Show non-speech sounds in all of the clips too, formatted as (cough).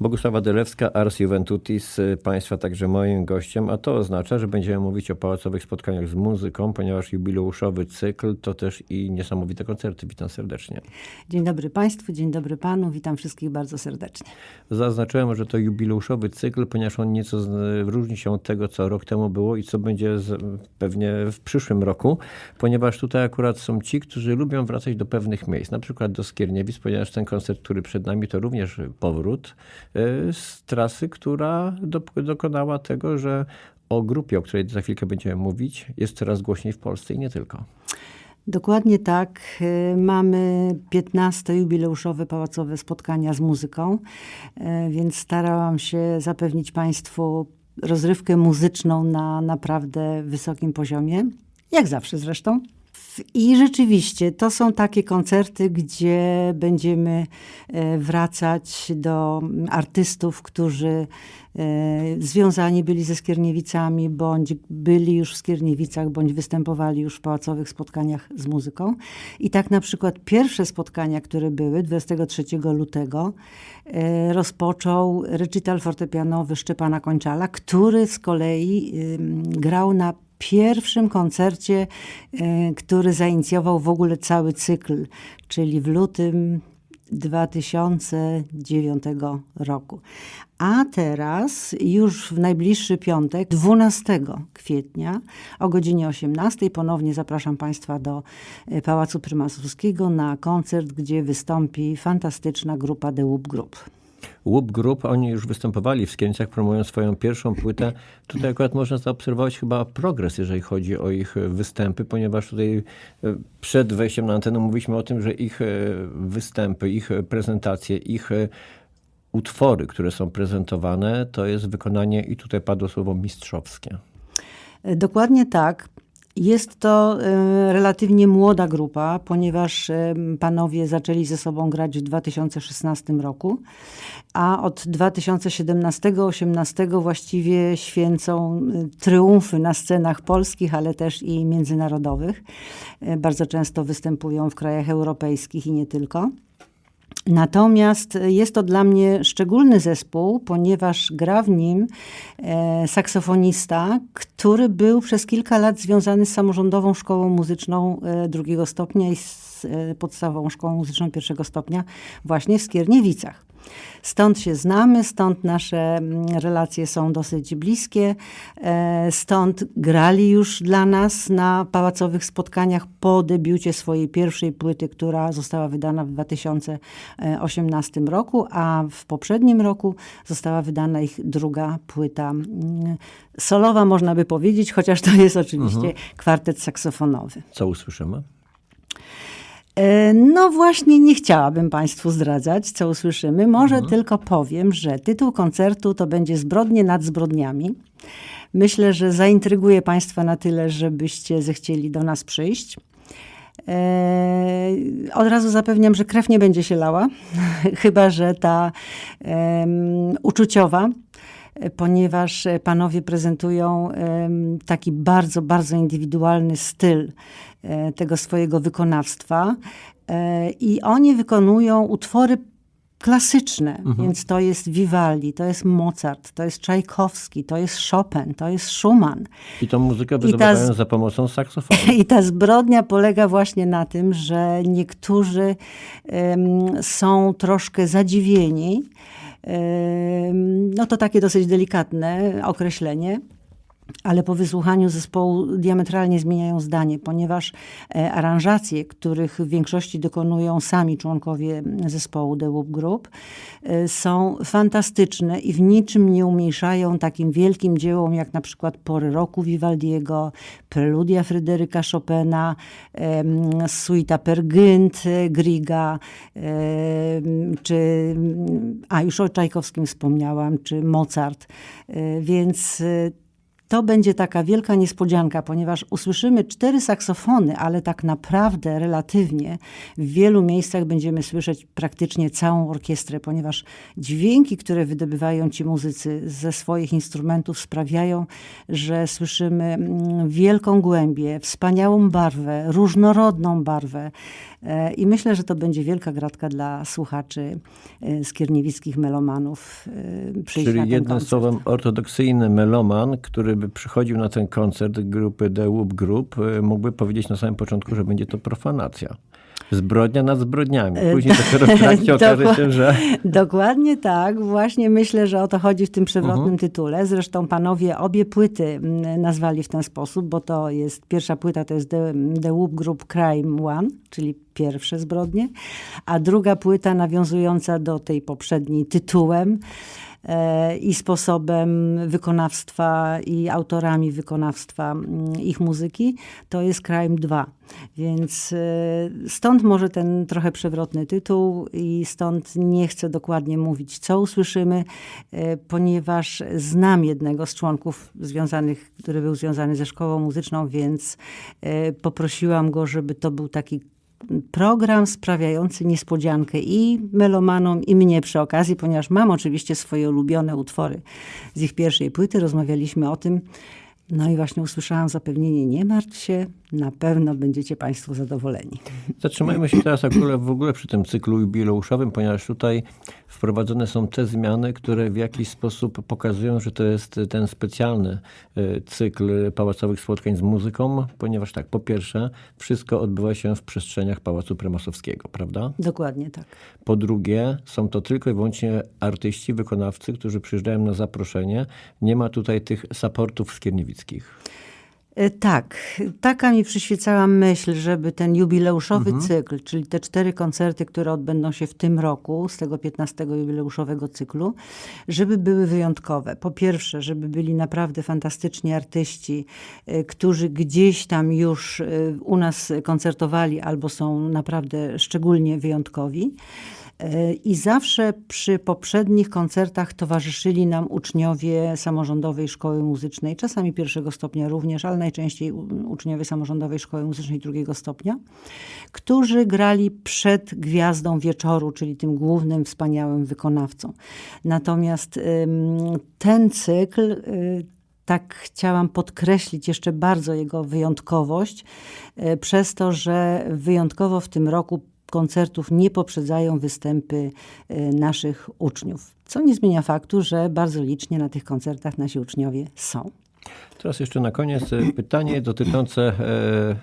Bogusława Delewska, Ars Juventutis, y, Państwa także moim gościem, a to oznacza, że będziemy mówić o pałacowych spotkaniach z muzyką, ponieważ jubileuszowy cykl to też i niesamowite koncerty. Witam serdecznie. Dzień dobry Państwu, dzień dobry Panu, witam wszystkich bardzo serdecznie. Zaznaczyłem, że to jubileuszowy cykl, ponieważ on nieco różni się od tego, co rok temu było i co będzie pewnie w przyszłym roku, ponieważ tutaj akurat są ci, którzy lubią wracać do pewnych miejsc, na przykład do Skierniewic, ponieważ ten koncert, który przed nami, to również powrót z trasy, która do, dokonała tego, że o grupie, o której za chwilkę będziemy mówić, jest coraz głośniej w Polsce i nie tylko. Dokładnie tak. y, Mamy 15 jubileuszowe pałacowe spotkania z muzyką, y, więc starałam się zapewnić Państwu rozrywkę muzyczną na naprawdę wysokim poziomie, jak zawsze zresztą. I rzeczywiście to są takie koncerty, gdzie będziemy e, wracać do artystów, którzy e, związani byli ze Skierniewicami, bądź byli już w Skierniewicach, bądź występowali już w pałacowych spotkaniach z muzyką. I tak na przykład pierwsze spotkania, które były 23 lutego, e, rozpoczął recital fortepianowy Szczepana Kończala, który z kolei grał na pierwszym koncercie, e, który zainicjował w ogóle cały cykl, czyli w lutym 2009 roku. A teraz już w najbliższy piątek, 12 kwietnia o godzinie 18 ponownie zapraszam Państwa do e, Pałacu Prymasowskiego na koncert, gdzie wystąpi fantastyczna grupa The Whoop Group. Łup Group, oni już występowali w Skierniecach, promując swoją pierwszą płytę. Tutaj akurat można zaobserwować chyba progres, jeżeli chodzi o ich występy, ponieważ tutaj e, przed wejściem na antenę mówiliśmy o tym, że ich e, występy, ich prezentacje, ich e, utwory, które są prezentowane, to jest wykonanie, i tutaj padło słowo mistrzowskie. Dokładnie tak. Jest to e, relatywnie młoda grupa, ponieważ e, panowie zaczęli ze sobą grać w 2016 roku, a od 2017-18 właściwie święcą e, triumfy na scenach polskich, ale też i międzynarodowych. Bardzo często występują w krajach europejskich i nie tylko. Natomiast jest to dla mnie szczególny zespół, ponieważ gra w nim e, saksofonista, który był przez kilka lat związany z samorządową szkołą muzyczną e, drugiego stopnia i z e, podstawową szkołą muzyczną pierwszego stopnia właśnie w Skierniewicach. Stąd się znamy, stąd nasze mm, relacje są dosyć bliskie, e, stąd grali już dla nas na pałacowych spotkaniach po debiucie swojej pierwszej płyty, która została wydana w 2018 roku, a w poprzednim roku została wydana ich druga płyta mm, solowa, można by powiedzieć, chociaż to jest oczywiście kwartet saksofonowy. Co usłyszymy? E, No właśnie, nie chciałabym Państwu zdradzać, co usłyszymy. Może tylko powiem, że tytuł koncertu to będzie Zbrodnie nad zbrodniami. Myślę, że zaintryguje Państwa na tyle, żebyście zechcieli do nas przyjść. E, od razu zapewniam, że krew nie będzie się lała, (laughs) chyba że ta em, uczuciowa, ponieważ e, panowie prezentują taki bardzo, bardzo indywidualny styl e, tego swojego wykonawstwa e, i oni wykonują utwory klasyczne, więc to jest Vivaldi, to jest Mozart, to jest Czajkowski, to jest Chopin, to jest Schumann. I tą muzykę wydobywają za pomocą saksofonu. (laughs) I ta zbrodnia polega właśnie na tym, że niektórzy em, są troszkę zadziwieni. No to takie dosyć delikatne określenie. Ale po wysłuchaniu zespołu diametralnie zmieniają zdanie, ponieważ e, aranżacje, których w większości dokonują sami członkowie zespołu The Whoop Group, e, są fantastyczne i w niczym nie umniejszają takim wielkim dziełom, jak na przykład Pory roku Vivaldiego, Preludia Fryderyka Chopina, Suita Per Gynt e, Griga, czy, a już o Czajkowskim wspomniałam, czy Mozart. Więc to będzie taka wielka niespodzianka, ponieważ usłyszymy cztery saksofony, ale tak naprawdę relatywnie w wielu miejscach będziemy słyszeć praktycznie całą orkiestrę, ponieważ dźwięki, które wydobywają ci muzycy ze swoich instrumentów sprawiają, że słyszymy mm, wielką głębię, wspaniałą barwę, różnorodną barwę. E, I myślę, że to będzie wielka gratka dla słuchaczy e, skierniewickich melomanów. e, przyjść na Czyli jednym koncert. słowem ortodoksyjny meloman, który by przychodził na ten koncert grupy The Whoop Group, y, mógłby powiedzieć na samym początku, że będzie to profanacja. Zbrodnia nad zbrodniami. Później dopiero w (laughs) trakcie okaże się, że... Dokładnie tak. Właśnie myślę, że o to chodzi w tym przewrotnym Mhm. tytule. Zresztą panowie obie płyty nazwali w ten sposób, bo to jest, pierwsza płyta to jest The, The Whoop Group Crime One, czyli pierwsze zbrodnie, a druga płyta nawiązująca do tej poprzedniej tytułem e, i sposobem wykonawstwa i autorami wykonawstwa mm, ich muzyki, to jest Crime 2. Więc e, stąd może ten trochę przewrotny tytuł i stąd nie chcę dokładnie mówić, co usłyszymy, e, ponieważ znam jednego z członków związanych, który był związany ze szkołą muzyczną, więc e, poprosiłam go, żeby to był taki program sprawiający niespodziankę i melomanom, i mnie przy okazji, ponieważ mam oczywiście swoje ulubione utwory z ich pierwszej płyty. Rozmawialiśmy o tym. No i właśnie usłyszałam zapewnienie, nie martw się, na pewno będziecie Państwo zadowoleni. Zatrzymajmy się teraz akurat w ogóle przy tym cyklu jubileuszowym, ponieważ tutaj wprowadzone są te zmiany, które w jakiś sposób pokazują, że to jest ten specjalny y, cykl pałacowych spotkań z muzyką, ponieważ tak, po pierwsze, wszystko odbywa się w przestrzeniach Pałacu Prymasowskiego, prawda? Dokładnie tak. Po drugie, są to tylko i wyłącznie artyści, wykonawcy, którzy przyjeżdżają na zaproszenie. Nie ma tutaj tych supportów skierniewickich. E, Tak, taka mi przyświecała myśl, żeby ten jubileuszowy cykl, czyli te cztery koncerty, które odbędą się w tym roku, z tego 15 jubileuszowego cyklu, żeby były wyjątkowe. Po pierwsze, żeby byli naprawdę fantastyczni artyści, e, którzy gdzieś tam już e, u nas koncertowali albo są naprawdę szczególnie wyjątkowi. I zawsze przy poprzednich koncertach towarzyszyli nam uczniowie samorządowej szkoły muzycznej, czasami pierwszego stopnia również, ale najczęściej uczniowie samorządowej szkoły muzycznej drugiego stopnia, którzy grali przed gwiazdą wieczoru, czyli tym głównym, wspaniałym wykonawcą. Natomiast ten cykl y, tak chciałam podkreślić jeszcze bardzo jego wyjątkowość, e, przez to, że wyjątkowo w tym roku koncertów nie poprzedzają występy e, naszych uczniów. Co nie zmienia faktu, że bardzo licznie na tych koncertach nasi uczniowie są. Teraz jeszcze na koniec e, pytanie dotyczące e,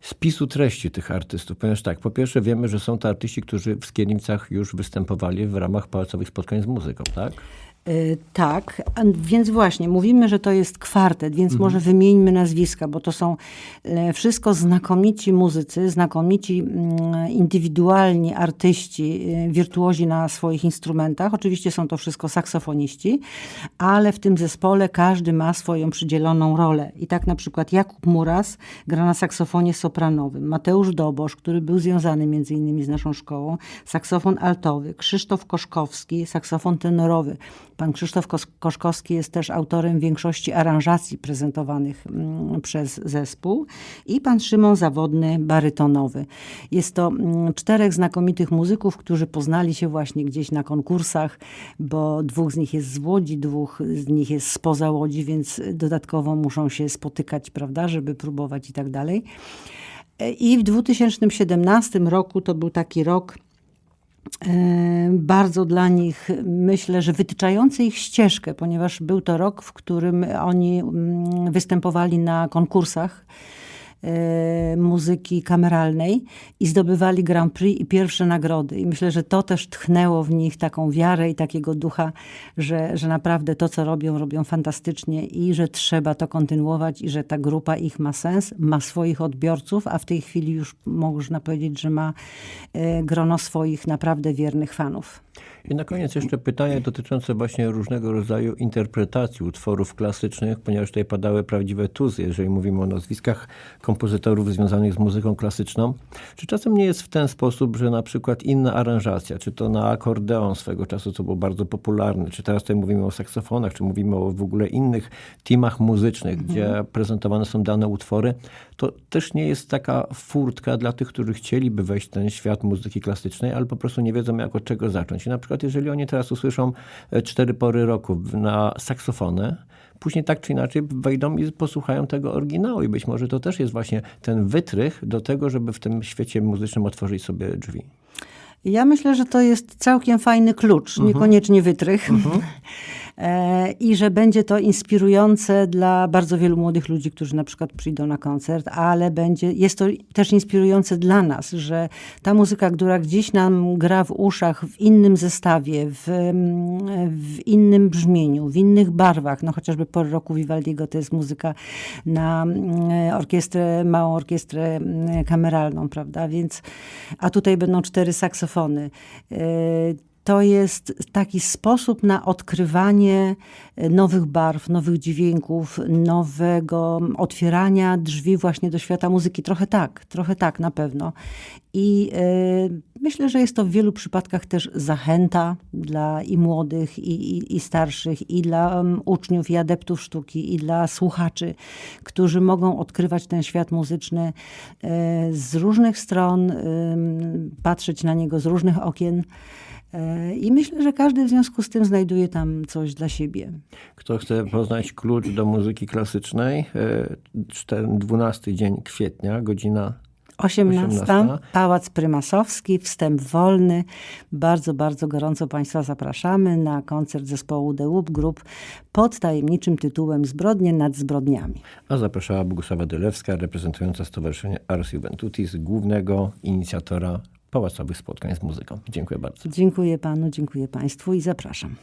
spisu treści tych artystów. Ponieważ tak, po pierwsze wiemy, że są to artyści, którzy w Skierniewicach już występowali w ramach pałacowych spotkań z muzyką, tak? E, Tak, więc właśnie mówimy, że to jest kwartet, więc może wymieńmy nazwiska, bo to są e, wszystko znakomici muzycy, znakomici mm, indywidualni artyści, e, wirtuozi na swoich instrumentach. Oczywiście są to wszystko saksofoniści, ale w tym zespole każdy ma swoją przydzieloną rolę. I tak na przykład Jakub Muras gra na saksofonie sopranowym, Mateusz Dobosz, który był związany między innymi z naszą szkołą, saksofon altowy, Krzysztof Koszkowski, saksofon tenorowy. Pan Krzysztof Kos- Koszkowski jest też autorem większości aranżacji prezentowanych mm, przez zespół i pan Szymon Zawodny, barytonowy. Jest to mm, czterech znakomitych muzyków, którzy poznali się właśnie gdzieś na konkursach, bo dwóch z nich jest z Łodzi, dwóch z nich jest spoza Łodzi, więc dodatkowo muszą się spotykać, prawda, żeby próbować i tak dalej. E, I w 2017 roku to był taki rok, bardzo dla nich, myślę, że wytyczający ich ścieżkę, ponieważ był to rok, w którym oni mm, występowali na konkursach. e, muzyki kameralnej i zdobywali Grand Prix i pierwsze nagrody. I myślę, że to też tchnęło w nich taką wiarę i takiego ducha, że, że naprawdę to, co robią, robią fantastycznie i że trzeba to kontynuować i że ta grupa ich ma sens, ma swoich odbiorców, a w tej chwili już można powiedzieć, że ma e, grono swoich naprawdę wiernych fanów. I na koniec jeszcze pytanie dotyczące właśnie różnego rodzaju interpretacji utworów klasycznych, ponieważ tutaj padały prawdziwe tuzy, jeżeli mówimy o nazwiskach kompozytorów związanych z muzyką klasyczną. Czy czasem nie jest w ten sposób, że na przykład inna aranżacja, czy to na akordeon swego czasu, co było bardzo popularne, czy teraz tutaj mówimy o saksofonach, czy mówimy o w ogóle innych teamach muzycznych, gdzie prezentowane są dane utwory, to też nie jest taka furtka dla tych, którzy chcieliby wejść w ten świat muzyki klasycznej, ale po prostu nie wiedzą jak od czego zacząć. I na przykład jeżeli oni teraz usłyszą e, cztery pory roku na saksofonę, później tak czy inaczej wejdą i posłuchają tego oryginału i być może to też jest właśnie ten wytrych do tego, żeby w tym świecie muzycznym otworzyć sobie drzwi. Ja myślę, że to jest całkiem fajny klucz, niekoniecznie wytrych. E, (laughs) I że będzie to inspirujące dla bardzo wielu młodych ludzi, którzy na przykład przyjdą na koncert, ale będzie, jest to też inspirujące dla nas, że ta muzyka, która gdzieś nam gra w uszach w innym zestawie, w, w innym brzmieniu, w innych barwach, no chociażby pory roku Vivaldiego to jest muzyka na mm, orkiestrę, małą orkiestrę mm, kameralną, prawda, więc, a tutaj będą cztery saksofony. To jest taki sposób na odkrywanie e, nowych barw, nowych dźwięków, nowego otwierania drzwi właśnie do świata muzyki. Trochę tak, trochę tak na pewno. I e, myślę, że jest to w wielu przypadkach też zachęta dla i młodych, i, i, i starszych, i dla um, uczniów, i adeptów sztuki, i dla słuchaczy, którzy mogą odkrywać ten świat muzyczny e, z różnych stron, patrzeć na niego z różnych okien. I myślę, że każdy w związku z tym znajduje tam coś dla siebie. Kto chce poznać klucz do muzyki klasycznej, e, czter- 12 dzień kwietnia, godzina 18. 18. Pałac Prymasowski, wstęp wolny. Bardzo, bardzo gorąco Państwa zapraszamy na koncert zespołu The Whoop Group pod tajemniczym tytułem Zbrodnie nad zbrodniami. A zapraszała Bogusława Dylewska, reprezentująca Stowarzyszenie Ars Juventutis, głównego inicjatora pałacowych spotkań z muzyką. Dziękuję bardzo. Dziękuję Panu, dziękuję Państwu i zapraszam.